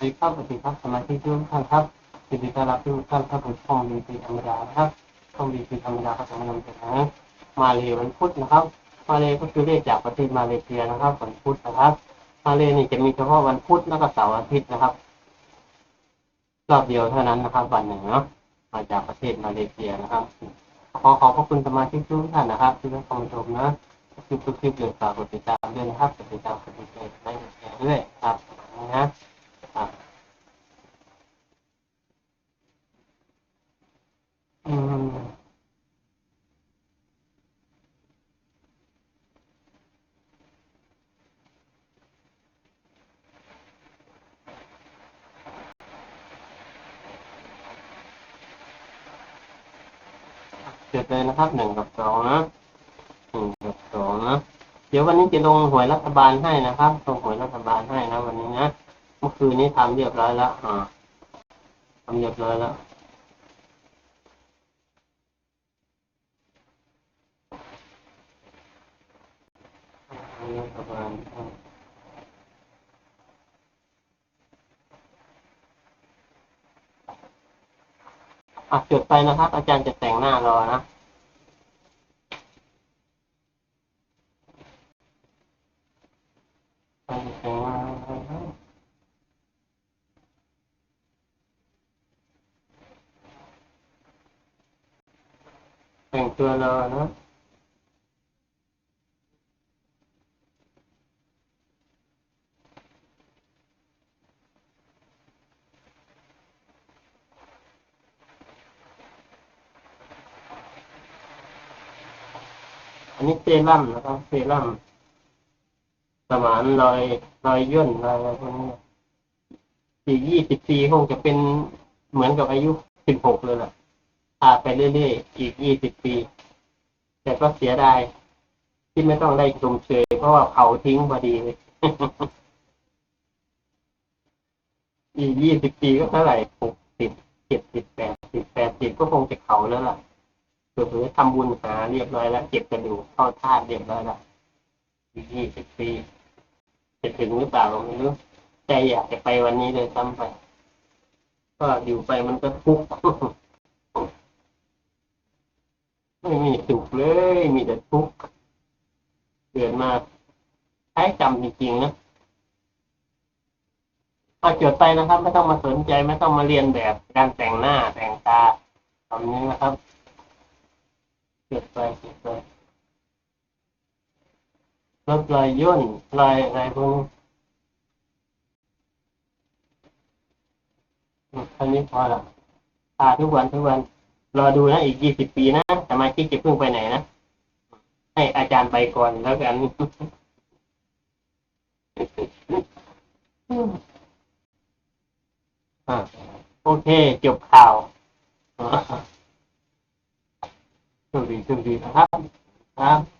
วัสดีครับสวัสดีครับสมาชิกทุกท่านครับยินดีต้อนรับทุกท่านเข้าสู่ช่องดีซีธรรมดาครับช่องดีซีธรรมดาก็จะมานำเสนอมาเลวันพุธนะครับ มาเลก็คือเลขจากประเทศมาเลเซียนะครับวันพุธนะครับ มาเลนี่จะมีเฉพาะวันพุธแล้วก็เสาร์อาทิตย์นะครับรอบเดียวเท่านั้นนะครับ วันหนึ่งเนาะมาจากประเทศมาเลเซียนะครับ ขอขอบพระคุณสมาชิกทุกท่านนะครับที่ได้เข้ามชมนะคลิปทุกคลิปเดือดฝากกดติดตามด้วยนะครับกดติดตามกดติดตามได้กดแชร์ด้วยครับนะครับอืม เกิดเลยนะครับหนึ่งกับสองนะหนึ่งกับสองนะเดี๋ยววันนี้จะลงหวยรัฐบาลให้นะครับลงหวยรัฐบาลให้นะวันนี้นะเมื่อคืนนี้ทำเรียบร้อยแล้วอ่าทำเรียบร้อยแล้วรัฐบาล อะจดไปนะครับ อาจารย์จะแต่งหน้ารอนะแต่งหน้าแต่งตัวรอนะ อันนี้เซรั่มนะครับ เซรั่มสมานรอยรอยย่นรอยอะไรพวกนี้สี่ยี่สิบปีคงจะเป็นเหมือนกับอายุสิบหกเลยแหละทาไปเรื่อยๆ อีกยี่สิบปี แต่ก็เสียดายที่ไม่ต้องได้ชมเชยเพราะว่าเผาทิ้งพอดีเลย อีกยี่สิบปีก็เท่าไหร่หกสิบเจ็ดสิบแปดสิบแปดสิบก็คงจะเขาแล้วล่ะ เผื่อๆทำบุญหาเรียบร้อยแล้วเก็บกระดูกเข้าธาตุเรียบร้อยแล้วยี่สิบปีจะถึงหรือเปล่าไม่รู้ใจอยากจะไปวันนี้เลยซ้ำไป ก็อยู่ไปมันก็ทุกข์ไม่มีสุขเลย มีแต่ทุกข์เกิดมาใช้กรรมจริงๆนะเอาจดไปนะครับ ไม่ต้องมาสนใจไม่ต้องมาเรียนแบบการแต่งหน้าแต่งตาทำนี้นะครับ เก็บไปเก็บไปลดรอยย่นรอยอะไรพวกนี้อืมอันนี้พอละทาทุกวันทุกวัน รอดูนะอีกยี่สิบปีนะสมาชิกจะพิ่งไปไหนนะ ให้อาจารย์ไปก่อนแล้วกันอะโอเค จบข่าว อ่า โชคดีโชคดีนะครับครับ